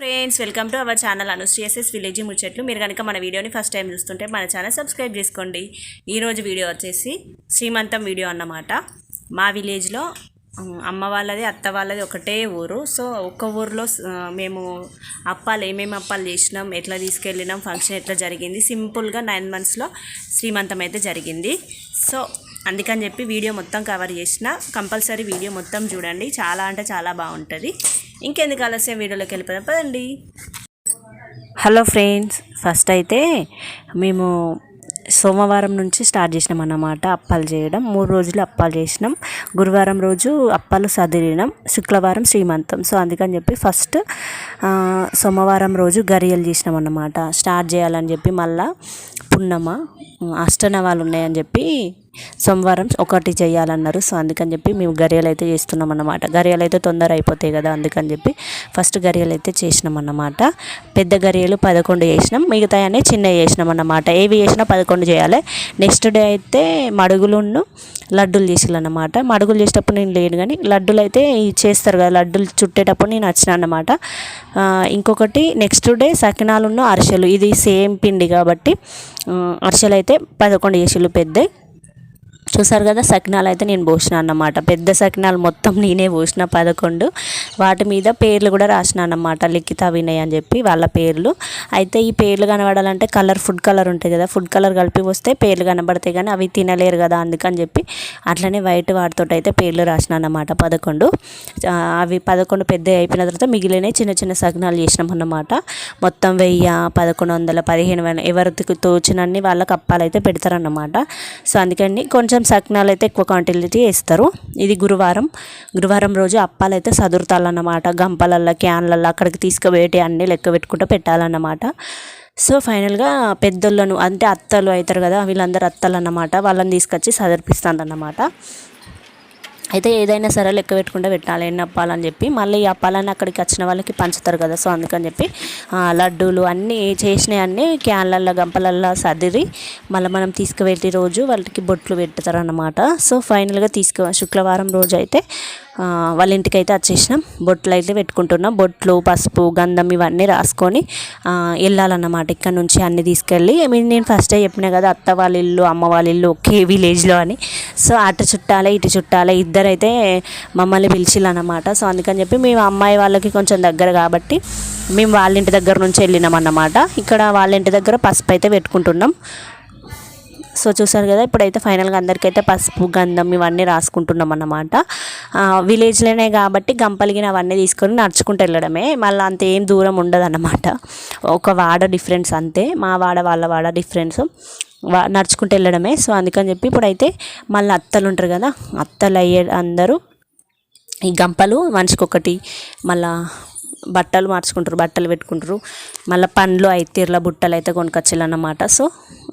Friends welcome to our channel అనుశ్రీఎస్ఎస్ village ముచ్చట్లు. మీరు కనుక మన వీడియోని ఫస్ట్ టైం చూస్తుంటే మన ఛానల్ సబ్స్క్రైబ్ చేసుకోండి. ఈరోజు వీడియో వచ్చేసి శ్రీమంతం వీడియో అన్నమాట. మా విలేజ్లో అమ్మ వాళ్ళది అత్త వాళ్ళది ఒకటే ఊరు. సో ఒక్క ఊరిలో మేము అప్పాలు ఏమేమి అప్పాలు చేసినాం ఎట్లా తీసుకెళ్ళినాం ఫంక్షన్ ఎట్లా జరిగింది సింపుల్గా నైన్ మంత్స్లో శ్రీమంతం అయితే జరిగింది. సో అందుకని చెప్పి వీడియో మొత్తం కవర్ చేసిన కంపల్సరీ వీడియో మొత్తం చూడండి. చాలా అంటే చాలా బాగుంటుంది. ఇంకెందుకు ఆలస్యం వీడియోలోకి వెళ్ళిపోదాం. పదండి. హలో ఫ్రెండ్స్ ఫస్ట్ అయితే మేము సోమవారం నుంచి స్టార్ట్ చేసినాం అన్నమాట అప్పాలు చేయడం. మూడు రోజులు అప్పాలు చేసినాం. గురువారం రోజు అప్పాలు సదిరినాం శుక్రవారం శ్రీమంతం. సో అందుకని చెప్పి ఫస్ట్ సోమవారం రోజు గరియలు చేసినాం అన్నమాట. స్టార్ట్ చేయాలని చెప్పి మళ్ళా పున్నమ అష్టనవాలు ఉన్నాయని చెప్పి సోమవారం ఒకటి చేయాలన్నారు. సో అందుకని చెప్పి మేము గరియలు అయితే చేస్తున్నాం అన్నమాట గరియలు అయితే తొందర అయిపోతాయి కదా అందుకని చెప్పి ఫస్ట్ గరియలు అయితే చేసినాం అన్నమాట పెద్ద గరియలు పదకొండు చేసినాం మిగతా అనే చిన్నవి చేసినాం అన్నమాట ఏవి చేసినా పదకొండు చేయాలి. నెక్స్ట్ డే అయితే మడుగులును లడ్డూలు చేసిల్లన్నమాట మడుగులు చేసేటప్పుడు నేను లేను కానీ లడ్డూలు అయితే ఇవి చేస్తారు కదా లడ్డూలు చుట్టేటప్పుడు నేను వచ్చినా అన్నమాట. ఇంకొకటి నెక్స్ట్ డే సకినాలున్న అరిసెలు. ఇది సేమ్ పిండి కాబట్టి అరిసెలు అయితే పదకొండు చేసిళ్ళు పెద్దవి చూసారు కదా సకినాలు అయితే నేను పోసిన అన్నమాట. పెద్ద సకినాలు మొత్తం నేనే పోసిన పదకొండు. వాటి మీద పేర్లు కూడా రాసిన అన్నమాట లిఖిత వినయ్ అని చెప్పి వాళ్ళ పేర్లు. అయితే ఈ పేర్లు కనబడాలంటే కలర్ ఫుడ్ కలర్ ఉంటుంది కదా ఫుడ్ కలర్ కలిపి వస్తే పేర్లు కనబడతాయి కానీ అవి తినలేరు కదా అందుకని చెప్పి అట్లనే వైట్ వాటితో అయితే పేర్లు రాసిన అన్నమాట పదకొండు. అవి పదకొండు పెద్ద అయిపోయిన తర్వాత మిగిలినవి చిన్న చిన్న సకినాలు చేసినాం అన్నమాట. మొత్తం వెయ్యి పదకొండు వందల పదిహేను వేల ఎవరికి తోచినన్ని వాళ్ళకి కప్పాలు అయితే పెడతారన్నమాట. సో అందుకని కొంచెం సకినాలు అయితే ఎక్కువ క్వాంటిటీ వేస్తారు. ఇది గురువారం. గురువారం రోజు అప్పాలు అయితే సదురుతాలన్నమాట. గంపలల్లో క్యాన్లల్లో అక్కడికి తీసుకుపోయేటి అన్నీ లెక్క పెట్టుకుంటూ పెట్టాలన్నమాట. సో ఫైనల్గా పెద్దోళ్ళను అంటే అత్తలు అవుతారు కదా వీళ్ళందరూ అత్తలు అన్నమాట వాళ్ళని తీసుకొచ్చి సదర్పిస్తానన్నమాట అయితే ఏదైనా సరే లెక్క పెట్టుకుంటే పెట్టాలి ఎన్ని అప్పాలని చెప్పి. మళ్ళీ ఈ అప్పాలని అక్కడికి వచ్చిన వాళ్ళకి పంచుతారు కదా సో అందుకని చెప్పి లడ్డూలు అన్నీ చేసినవి అన్నీ క్యాన్లల్లో గంపలల్లో సర్దిరి మళ్ళీ మనం తీసుకువెళ్ళి రోజు వాళ్ళకి బొట్లు పెడతారు అన్నమాట సో ఫైనల్గా తీసుకు శుక్రవారం రోజు అయితే వాళ్ళ ఇంటికి అయితే వచ్చేసినాం. బొట్లు అయితే పెట్టుకుంటున్నాం. బొట్లు పసుపు గంధం ఇవన్నీ రాసుకొని వెళ్ళాలన్నమాట ఇక్కడ నుంచి అన్ని తీసుకెళ్ళి. I నేను ఫస్టే చెప్పిన కదా అత్త వాళ్ళ ఇల్లు అమ్మ వాళ్ళ ఇల్లు ఒకే విలేజ్లో అని. సో అటు చుట్టాలే ఇటు చుట్టాలే ఇద్దరైతే మమ్మల్ని పిలిచిల్లన్నమాట సో అందుకని చెప్పి మేము అమ్మాయి వాళ్ళకి కొంచెం దగ్గర కాబట్టి మేము వాళ్ళ ఇంటి దగ్గర నుంచి వెళ్ళినాం అన్నమాట ఇక్కడ వాళ్ళ ఇంటి దగ్గర పసుపు అయితే పెట్టుకుంటున్నాం. సో చూసారు కదా ఇప్పుడైతే ఫైనల్గా అందరికైతే పసుపు గంధం ఇవన్నీ రాసుకుంటున్నాం అన్నమాట. విలేజ్లోనే కాబట్టి గంపలిగిన అవన్నీ తీసుకొని నడుచుకుంటూ వెళ్ళడమే. మళ్ళీ అంత ఏం దూరం ఉండదన్నమాట. ఒక వాడ డిఫరెన్స్ అంతే. మా వాడ వాళ్ళ వాడ డిఫరెన్స్. వా నడుచుకుంటూ వెళ్ళడమే. సో అందుకని చెప్పి ఇప్పుడైతే మళ్ళీ అత్తలు ఉంటారు కదా అత్తలు అయ్యే అందరూ ఈ గంపలు మనిషికొకటి మళ్ళా బట్టలు మార్చుకుంటారు బట్టలు పెట్టుకుంటారు. మళ్ళీ పండ్లు ఐతీర్ల బుట్టలు అయితే కొనుకొచ్చాలన్నమాట సో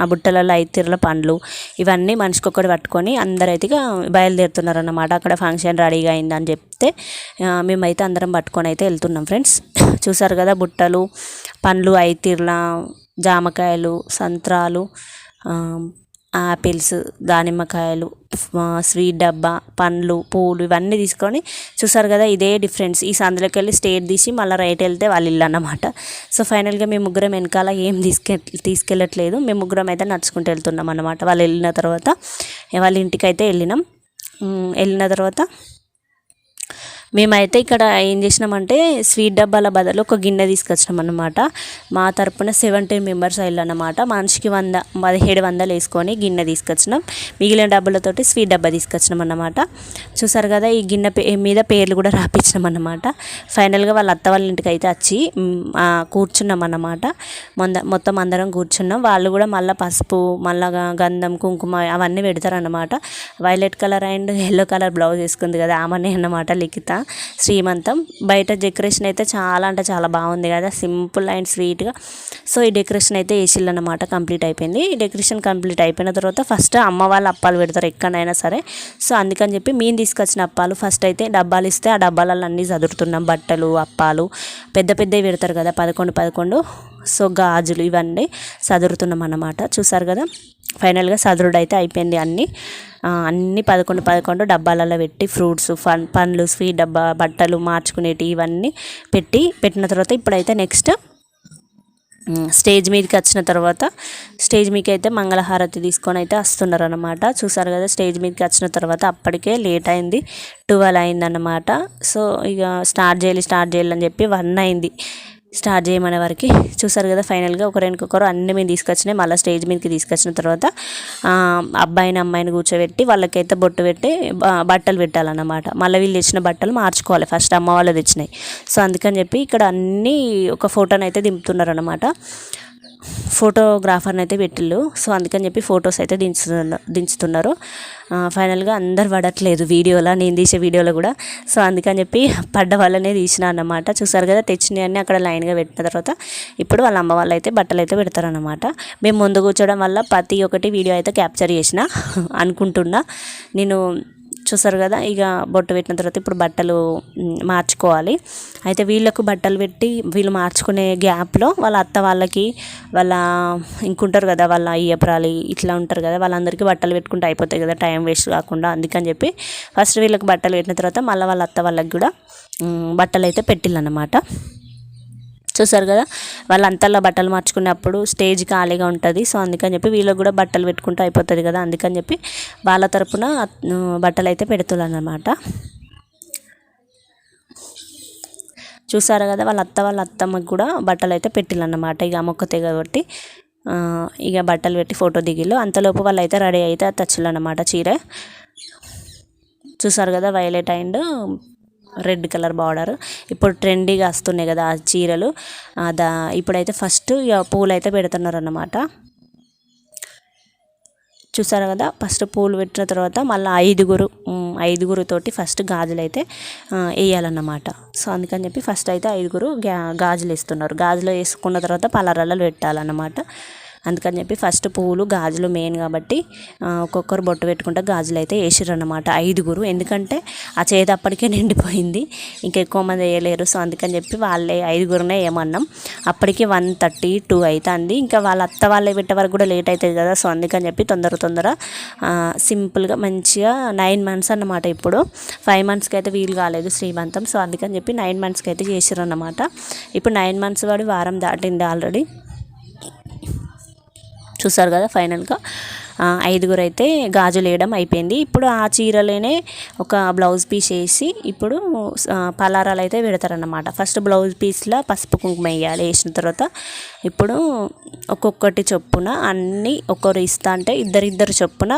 ఆ బుట్టలలో ఐతీర్ల పండ్లు ఇవన్నీ మనిషికొకటి పట్టుకొని అందరైతే ఇక బయలుదేరుతున్నారు అన్నమాట అక్కడ ఫంక్షన్ రెడీగా అయిందని చెప్తే మేమైతే అందరం పట్టుకొని అయితే వెళ్తున్నాం ఫ్రెండ్స్. చూసారు కదా బుట్టలు పండ్లు ఐతీర్ల జామకాయలు సంత్రాలు ఆపిల్స్ దానిమ్మకాయలు స్వీట్ డబ్బా పండ్లు పూలు ఇవన్నీ తీసుకొని చూసారు కదా ఇదే డిఫరెన్స్. ఈ సందులోకి వెళ్ళి స్టేట్ తీసి మళ్ళీ రైట్ వెళ్తే వాళ్ళ ఇల్లు అన్నమాట. సో ఫైనల్గా మేము ముగ్గురం వెనకాల ఏం తీసుకె తీసుకెళ్ళట్లేదు. మేము ముగ్గురం అయితే నడుచుకుంటూ వెళ్తున్నాం అన్నమాట. వాళ్ళు వెళ్ళిన తర్వాత వాళ్ళ ఇంటికి అయితే వెళ్ళినాం వెళ్ళిన తర్వాత మేమైతే ఇక్కడ ఏం చేసినామంటే స్వీట్ డబ్బాల బదులు ఒక గిన్నె తీసుకొచ్చినాం అనమాట మా తరపున సెవెంటీన్ మెంబర్స్ అన్నమాట మనిషికి వంద పదిహేడు వందలు వేసుకొని గిన్నె తీసుకొచ్చినాం. మిగిలిన డబ్బులతోటి స్వీట్ డబ్బా తీసుకొచ్చినాం అన్నమాట చూసారు కదా ఈ గిన్నె పే మీద పేర్లు కూడా రాపించినాం అన్నమాట ఫైనల్గా వాళ్ళ అత్త వాళ్ళ ఇంటికి అయితే వచ్చి కూర్చున్నాం అన్నమాట మొంద మొత్తం అందరం కూర్చున్నాం. వాళ్ళు కూడా మళ్ళీ పసుపు మళ్ళా గంధం కుంకుమ అవన్నీ పెడతారు violet colour and yellow colour blouse వేసుకుంది కదా ఆమెనే అన్నమాట లిఖిత. శ్రీమంతం. బయట డెకరేషన్ అయితే చాలా అంటే చాలా బాగుంది కదా. సింపుల్ అండ్ స్వీట్గా. సో ఈ డెకరేషన్ అయితే వేసిల్లు అనమాట కంప్లీట్ అయిపోయింది. ఈ డెకరేషన్ కంప్లీట్ అయిపోయిన తర్వాత ఫస్ట్ అమ్మ వాళ్ళు అప్పాలు పెడతారు ఎక్కడైనా సరే. సో అందుకని చెప్పి మేము తీసుకొచ్చిన అప్పాలు ఫస్ట్ అయితే డబ్బాలు ఇస్తే ఆ డబ్బాలలో అన్నీ చదురుతున్నాం. బట్టలు అప్పాలు పెద్ద పెద్దవి పెడతారు కదా. పదకొండు పదకొండు. సో గాజులు ఇవన్నీ చదురుతున్నాం అన్నమాట. చూసారు కదా? ఫైనల్గా సదరుడు అయితే అయిపోయింది అన్నీ. అన్నీ పదకొండు పదకొండు డబ్బాలలో పెట్టి ఫ్రూట్స్ ఫన్ పండ్లు స్వీట్ డబ్బా బట్టలు మార్చుకునేటివి ఇవన్నీ పెట్టి పెట్టిన తర్వాత ఇప్పుడైతే నెక్స్ట్ స్టేజ్ మీదకి వచ్చిన తర్వాత స్టేజ్ మీదకి అయితే మంగళహారతి తీసుకొని అయితే వస్తున్నారు అనమాట చూసారు కదా స్టేజ్ మీదకి వచ్చిన తర్వాత అప్పటికే లేట్ అయింది ట్వెల్వ్ అయిందన్నమాట. సో ఇక స్టార్ట్ చేయాలి స్టార్ట్ చేయాలి అని చెప్పి వన్ అయింది. స్టార్ట్ చేయమనే వరకు చూసారు కదా ఫైనల్గా ఒకరికొకరు అన్ని మేము తీసుకొచ్చినాయి. మళ్ళీ స్టేజ్ మీదకి తీసుకొచ్చిన తర్వాత అబ్బాయిని అమ్మాయిని కూర్చోబెట్టి వాళ్ళకైతే బొట్టు పెట్టి బట్టలు పెట్టాలన్నమాట. మళ్ళీ వీళ్ళు తెచ్చిన బట్టలు మార్చుకోవాలి ఫస్ట్ అమ్మ వాళ్ళు తెచ్చినాయి. సో అందుకని చెప్పి ఇక్కడ అన్నీ ఒక ఫోటోని అయితే దింపుతున్నారు అనమాట ఫోటోగ్రాఫర్ని అయితే పెట్టిళ్ళు. సో అందుకని చెప్పి ఫొటోస్ అయితే దించుతున్నారు. దించుతున్నారు ఫైనల్గా అందరు పడట్లేదు వీడియోలో. నేను తీసే వీడియోలో కూడా. సో అందుకని చెప్పి పడ్డ వాళ్ళనే తీసిన అన్నమాట. చూసారు కదా తెచ్చినవన్నీ అక్కడ లైన్గా పెట్టిన తర్వాత ఇప్పుడు వాళ్ళ అమ్మ వాళ్ళు అయితే బట్టలు అయితే పెడతారనమాట మేము ముందు కూర్చోవడం వల్ల ప్రతి ఒక్కటి వీడియో అయితే క్యాప్చర్ చేసిన అనుకుంటున్నా. నేను చూసారు కదా ఇక బొట్టు పెట్టిన తర్వాత ఇప్పుడు బట్టలు మార్చుకోవాలి. అయితే వీళ్ళకు బట్టలు పెట్టి వీళ్ళు మార్చుకునే గ్యాప్లో వాళ్ళ అత్త వాళ్ళకి వాళ్ళ ఇంకుంటారు కదా వాళ్ళ అయ్యప్రాలి ఇట్లా ఉంటారు కదా వాళ్ళందరికీ బట్టలు పెట్టుకుంటే అయిపోతాయి కదా టైం వేస్ట్ కాకుండా అందుకని చెప్పి ఫస్ట్ వీళ్ళకి బట్టలు పెట్టిన తర్వాత మళ్ళీ వాళ్ళ అత్త వాళ్ళకి కూడా బట్టలు అయితే పెట్టిల్లన్నమాట చూసారు కదా? వాళ్ళు అంతలా బట్టలు మార్చుకున్నప్పుడు స్టేజ్ ఖాళీగా ఉంటుంది. సో అందుకని చెప్పి వీళ్ళకి కూడా బట్టలు పెట్టుకుంటూ అయిపోతుంది కదా? అందుకని చెప్పి వాళ్ళ తరపున బట్టలు అయితే పెడుతున్నారు అనమాట చూసారు కదా? వాళ్ళ అత్త వాళ్ళ అత్తమ్మకి కూడా బట్టలు అయితే పెట్టిల్లన్నమాట ఇక అమ్మొక్కతే కాబట్టి ఇక బట్టలు పెట్టి ఫోటో దిగిళ్ళు. అంతలోపు వాళ్ళు అయితే రెడీ అయితే తచ్చులు అన్నమాట చీర. చూసారు కదా? Violet and red colour border. ఇప్పుడు ట్రెండీగా వస్తున్నాయి కదా ఆ చీరలు. దా ఇప్పుడైతే ఫస్ట్ ఇక పూలు అయితే పెడుతున్నారు అన్నమాట చూసారు కదా? ఫస్ట్ పూలు పెట్టిన తర్వాత మళ్ళీ ఐదుగురు ఐదుగురుతోటి ఫస్ట్ గాజులు అయితే వేయాలన్నమాట. సో అందుకని చెప్పి ఫస్ట్ అయితే ఐదుగురు గా గాజులు వేస్తున్నారు. గాజులు వేసుకున్న తర్వాత పలరలలో పెట్టాలన్నమాట. అందుకని చెప్పి ఫస్ట్ పువ్వులు గాజులు మెయిన్ కాబట్టి ఒక్కొక్కరు బొట్టు పెట్టుకుంటే గాజులు అయితే వేసిరన్నమాట. ఐదుగురు. ఎందుకంటే ఆ చేతి అప్పటికే నిండిపోయింది. ఇంకా ఎక్కువ మంది వేయలేరు. సో అందుకని చెప్పి వాళ్ళే ఐదుగురునే ఏమన్నాం. అప్పటికి వన్ థర్టీ టూ అవుతుంది ఇంకా వాళ్ళ అత్త వాళ్ళే పెట్టే వరకు కూడా లేట్ అవుతుంది కదా. సో అందుకని చెప్పి తొందర తొందర సింపుల్గా మంచిగా నైన్ మంత్స్ అన్నమాట ఇప్పుడు. ఫైవ్ మంత్స్కి అయితే వీలు కాలేదు శ్రీమంతం. సో అందుకని చెప్పి నైన్ మంత్స్కి అయితే చేసిరన్నమాట. ఇప్పుడు నైన్ మంత్స్ వాడి వారం దాటింది ఆల్రెడీ. చూసారు కదా ఫైనల్గా. ఐదుగురు అయితే గాజులు వేయడం అయిపోయింది. ఇప్పుడు ఆ చీరలోనే ఒక బ్లౌజ్ పీస్ వేసి ఇప్పుడు పలారాలు అయితే పెడతారన్నమాట. ఫస్ట్ బ్లౌజ్ పీస్లో పసుపు కుంకుమ వేయాలి. వేసిన తర్వాత ఇప్పుడు ఒక్కొక్కటి చొప్పున అన్నీ ఒకరు ఇస్తా అంటే ఇద్దరిద్దరు చొప్పున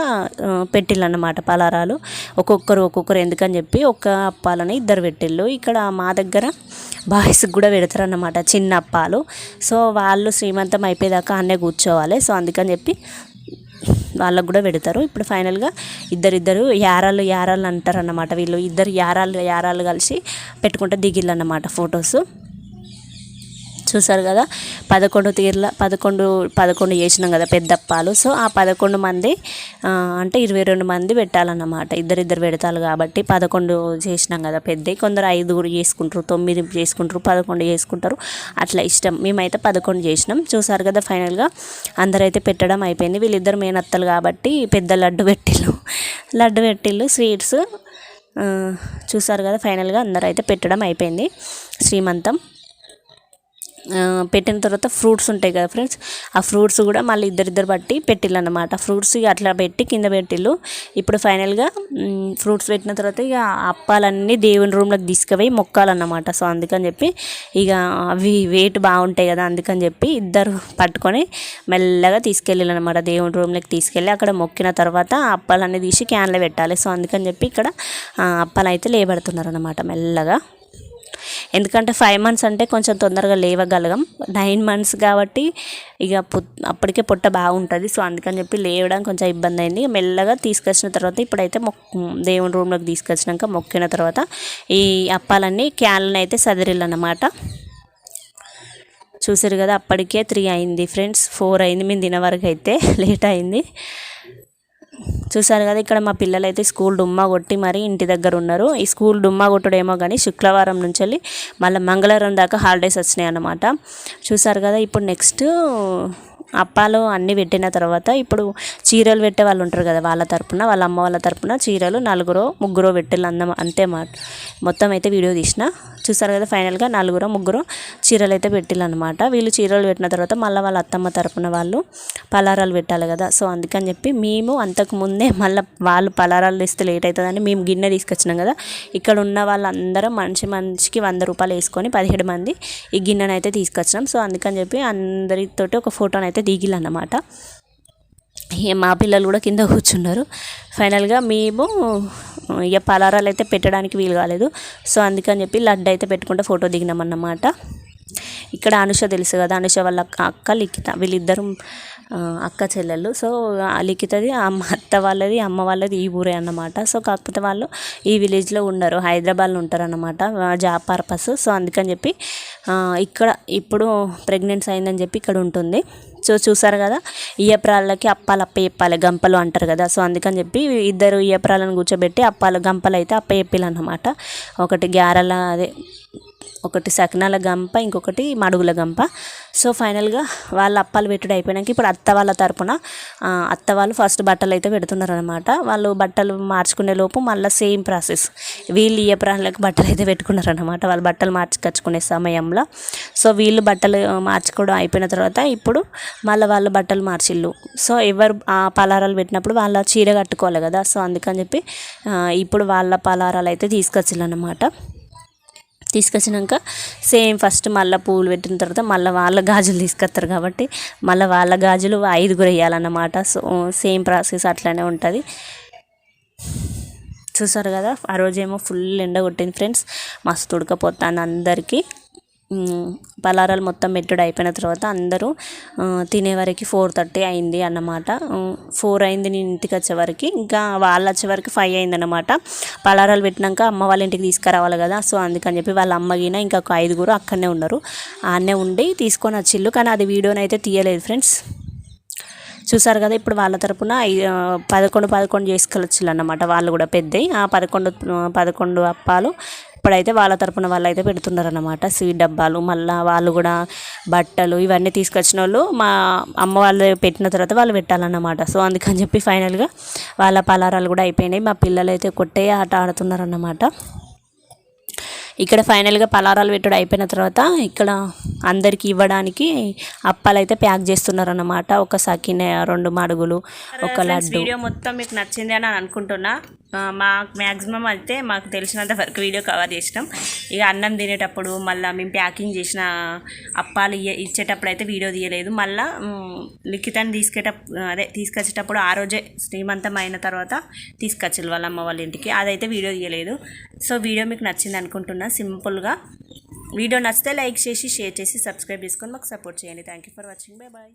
పెట్టిళ్ళన్నమాట పలారాలు. ఒక్కొక్కరు ఒక్కొక్కరు ఎందుకని చెప్పి ఒక్క అప్పాలని ఇద్దరు పెట్టిళ్ళు. ఇక్కడ మా దగ్గర బాయ్స్కి కూడా పెడతారన్నమాట చిన్న అప్పాలు. సో వాళ్ళు శ్రీమంతం అయిపోయేదాకా అన్నే కూర్చోవాలి. సో అందుకని చెప్పి వాళ్ళకు కూడా పెడతారు. ఇప్పుడు ఫైనల్గా ఇద్దరిద్దరు యారాలు యారాలు అంటారు అన్నమాట వీళ్ళు. ఇద్దరు యారాలు యారాలు కలిసి పెట్టుకుంటే దిగిళ్ళు అన్నమాట ఫొటోస్. చూసారు కదా? పదకొండు తీర్ల పదకొండు పదకొండు చేసినాం కదా పెద్దప్పాలు. సో ఆ పదకొండు మంది అంటే ఇరవై రెండు మంది పెట్టాలన్నమాట. ఇద్దరిద్దరు పెడతారు కాబట్టి పదకొండు చేసినాం కదా పెద్ద. కొందరు ఐదుగురు చేసుకుంటారు తొమ్మిది చేసుకుంటారు పదకొండు చేసుకుంటారు. అట్లా ఇష్టం. మేమైతే పదకొండు చేసినాం. చూసారు కదా ఫైనల్గా అందరైతే పెట్టడం అయిపోయింది. వీళ్ళిద్దరు మేనత్తలు కాబట్టి పెద్ద లడ్డు పెట్టిళ్ళు. లడ్డు పెట్టిళ్ళు స్వీట్స్ చూసారు కదా ఫైనల్గా అందరూ అయితే పెట్టడం అయిపోయింది. శ్రీమంతం. పెట్టిన తర్వాత ఫ్రూట్స్ ఉంటాయి కదా ఫ్రెండ్స్ ఆ ఫ్రూట్స్ కూడా మళ్ళీ ఇద్దరిద్దరు బట్టి పెట్టిల్లు అనమాట ఫ్రూట్స్ అట్లా పెట్టి కింద పెట్టిల్లు. ఇప్పుడు ఫైనల్గా ఫ్రూట్స్ పెట్టిన తర్వాత ఇక అప్పాలన్నీ దేవుని రూమ్లోకి తీసుకుపోయి మొక్కాలన్నమాట. సో అందుకని చెప్పి ఇక అవి వెయిట్ బాగుంటాయి కదా అందుకని చెప్పి ఇద్దరు పట్టుకొని మెల్లగా తీసుకెళ్ళాలి అనమాట దేవుని రూమ్లోకి తీసుకెళ్ళి అక్కడ మొక్కిన తర్వాత అప్పాలన్నీ తీసి క్యాన్లో పెట్టాలి. సో అందుకని చెప్పి ఇక్కడ అప్పాలైతే అప్పాలు అయితే లేబడుతున్నారు అనమాట మెల్లగా. ఎందుకంటే ఫైవ్ మంత్స్ అంటే కొంచెం తొందరగా లేవగలగం. నైన్ మంత్స్ కాబట్టి ఇక అప్పటికే పొట్ట బాగుంటుంది. సో అందుకని చెప్పి లేవడం కొంచెం ఇబ్బంది అయింది మెల్లగా తీసుకొచ్చిన తర్వాత ఇప్పుడైతే మొక్ దేవుని రూమ్లోకి తీసుకొచ్చినాక మొక్కిన తర్వాత ఈ అప్పాలన్నీ క్యాన్లను అయితే సదిరిల్లన్నమాట చూసారు కదా అప్పటికే త్రీ అయింది. ఫ్రెండ్స్ ఫోర్ అయింది. మేము తినే వరకు అయితే లేట్ అయింది. చూసారు కదా ఇక్కడ మా పిల్లలు అయితే స్కూల్ డుమ్మా కొట్టి మరి ఇంటి దగ్గర ఉన్నారు. ఈ స్కూల్ డుమ్మా కొట్టడేమో కానీ శుక్రవారం నుంచి వెళ్ళి మళ్ళీ మంగళవారం దాకా హాలిడేస్ వచ్చినాయి అన్నమాట చూసారు కదా ఇప్పుడు నెక్స్ట్ అప్పాలు అన్నీ పెట్టిన తర్వాత ఇప్పుడు చీరలు పెట్టే వాళ్ళు ఉంటారు కదా వాళ్ళ తరపున వాళ్ళ అమ్మ వాళ్ళ తరపున చీరలు నలుగురో ముగ్గురో పెట్టిల్లు అందం అంతే మాట మొత్తం అయితే వీడియో తీసిన. చూసారు కదా ఫైనల్గా నలుగురు ముగ్గురు చీరలు అయితే పెట్టిల్లు అనమాట వీళ్ళు చీరలు పెట్టిన తర్వాత మళ్ళీ వాళ్ళ అత్తమ్మ తరపున వాళ్ళు పలారాలు పెట్టాలి కదా. సో అందుకని చెప్పి మేము అంతకు ముందే మళ్ళీ వాళ్ళు పలారాలు ఇస్తే లేట్ అవుతుందని మేము గిన్నె తీసుకొచ్చినాం కదా. ఇక్కడ ఉన్న వాళ్ళందరం మనిషి మనిషికి వంద రూపాయలు వేసుకొని పదిహేడు మంది ఈ గిన్నెనైతే తీసుకొచ్చినాం. సో అందుకని చెప్పి అందరితోటి ఒక ఫోటోనైతే అయితే దిగిలన్నమాట. ఇక మా పిల్లలు కూడా కింద కూర్చున్నారు. ఫైనల్గా మేము ఇక పలారాలు అయితే పెట్టడానికి వీలు కాలేదు. సో అందుకని చెప్పి లడ్డు అయితే పెట్టుకుంటే ఫోటో దిగినామన్నమాట. ఇక్కడ అనుష తెలుసు కదా అనుష వాళ్ళ అక్క లిఖిత వీళ్ళిద్దరూ అక్క చెల్లెళ్ళు. సో ఆ లిఖితది అమ్మ అత్త వాళ్ళది అమ్మ వాళ్ళది ఈ ఊరే అన్నమాట. సో కాకపోతే వాళ్ళు ఈ విలేజ్లో ఉండరు హైదరాబాద్లో ఉంటారు అన్నమాట జాబ్ పర్పస్ సో అందుకని చెప్పి ఇక్కడ ఇప్పుడు ప్రెగ్నెన్సీ అయిందని చెప్పి ఇక్కడ ఉంటుంది. సో చూసారు కదా ఇయప్రాళ్ళకి అప్పాలు అప్ప చెప్పాలి గంపలు అంటారు కదా. సో అందుకని చెప్పి ఇద్దరు ఇయప్రాలను కూర్చోబెట్టి అప్పాలు గంపలు అయితే అప్ప చెప్పాలన్నమాట ఒకటి గ్యారల అదే ఒకటి సకినాల గంప ఇంకొకటి మడుగుల గంప. సో ఫైనల్గా వాళ్ళ అప్పాలు పెట్టుడు అయిపోయినాక ఇప్పుడు అత్త వాళ్ళ తరపున అత్త వాళ్ళు ఫస్ట్ బట్టలు అయితే పెడుతున్నారు అనమాట వాళ్ళు బట్టలు మార్చుకునే లోపు మళ్ళీ సేమ్ ప్రాసెస్. వీళ్ళు ఇయ్య ప్రాణులకు బట్టలు అయితే పెట్టుకున్నారు అనమాట వాళ్ళు బట్టలు మార్చుకొచ్చుకునే సమయంలో. సో వీళ్ళు బట్టలు మార్చుకోవడం అయిపోయిన తర్వాత ఇప్పుడు మళ్ళీ వాళ్ళు బట్టలు మార్చిళ్ళు. సో ఎవరు ఆ పలారాలు పెట్టినప్పుడు వాళ్ళ చీర కట్టుకోవాలి కదా. సో అందుకని చెప్పి ఇప్పుడు వాళ్ళ పలారాలు అయితే తీసుకొచ్చిళ్ళు అనమాట తీసుకొచ్చినాక సేమ్ ఫస్ట్ మళ్ళీ పువ్వులు పెట్టిన తర్వాత మళ్ళీ వాళ్ళ గాజులు తీసుకొస్తారు కాబట్టి మళ్ళీ వాళ్ళ గాజులు ఐదుగురు వేయాలన్నమాట. సో సేమ్ ప్రాసెస్ అట్లానే ఉంటుంది. చూసారు కదా ఆ రోజేమో ఫుల్ ఎండ కొట్టింది ఫ్రెండ్స్. మస్తు ఉడకపోతాను అందరికీ. పలారాలు మొత్తం మెట్టుడు అయిపోయిన తర్వాత అందరూ ఆ, తినేవరకు ఫోర్ థర్టీ అయింది అన్నమాట. ఫోర్ అయింది నేను ఇంటికి వచ్చేవరకు ఇంకా వాళ్ళు వచ్చేవరకు ఫైవ్ అయింది అన్నమాట పలారాలు పెట్టినాక అమ్మ వాళ్ళ ఇంటికి తీసుకురావాలి కదా సో అందుకని చెప్పి వాళ్ళ అమ్మగిన ఇంకా ఒక ఐదుగురు అక్కడనే ఉన్నారు. ఆడనే ఉండి తీసుకొని వచ్చిళ్ళు. కానీ అది వీడియోని అయితే తీయలేదు ఫ్రెండ్స్. చూసారు కదా ఇప్పుడు వాళ్ళ తరపున ఐ- పదకొండు పదకొండు చేసుకొచ్చిల్లు అన్నమాట. వాళ్ళు కూడా పెద్ద ఆ పదకొండు పదకొండు అప్పాలు ఇప్పుడైతే వాళ్ళ తరపున వాళ్ళు అయితే పెడుతున్నారు అన్నమాట స్వీట్ డబ్బాలు మళ్ళీ వాళ్ళు కూడా బట్టలు ఇవన్నీ తీసుకొచ్చిన వాళ్ళు మా అమ్మ వాళ్ళు పెట్టిన తర్వాత వాళ్ళు పెట్టాలన్నమాట. సో అందుకని చెప్పి ఫైనల్గా వాళ్ళ పలారాలు కూడా అయిపోయినాయి. మా పిల్లలు అయితే కొట్టే ఆట ఆడుతున్నారు అన్నమాట ఇక్కడ ఫైనల్గా పలారాలు పెట్టుడు అయిపోయిన తర్వాత ఇక్కడ అందరికి ఇవ్వడానికి అప్పాలు అయితే ప్యాక్ చేస్తున్నారు అన్నమాట ఒక సకిన రెండు మడుగులు ఒక లడ్డు. వీడియో మొత్తం మీకు నచ్చింది అని అనుకుంటున్నా. మా మ్యాక్సిమం అయితే మాకు తెలిసినంత వరకు వీడియో కవర్ చేసినాం. ఇక అన్నం తినేటప్పుడు మళ్ళీ మేము ప్యాకింగ్ చేసిన అప్పాలు ఇయ్య ఇచ్చేటప్పుడు అయితే వీడియో తీయలేదు. మళ్ళీ లిఖితాన్ని తీసుకెట అదే తీసుకొచ్చేటప్పుడు ఆ రోజే శ్రీమంతం అయిన తర్వాత తీసుకొచ్చారు వాళ్ళ అమ్మ వాళ్ళ ఇంటికి. అదైతే వీడియో తీయలేదు. సో వీడియో మీకు నచ్చింది అనుకుంటున్నా. సింపుల్గా. వీడియో నచ్చితే లైక్ చేసి షేర్ చేసి సబ్స్క్రైబ్ చేసుకొని మాకు సపోర్ట్ చేయండి. Thank you for watching bye bye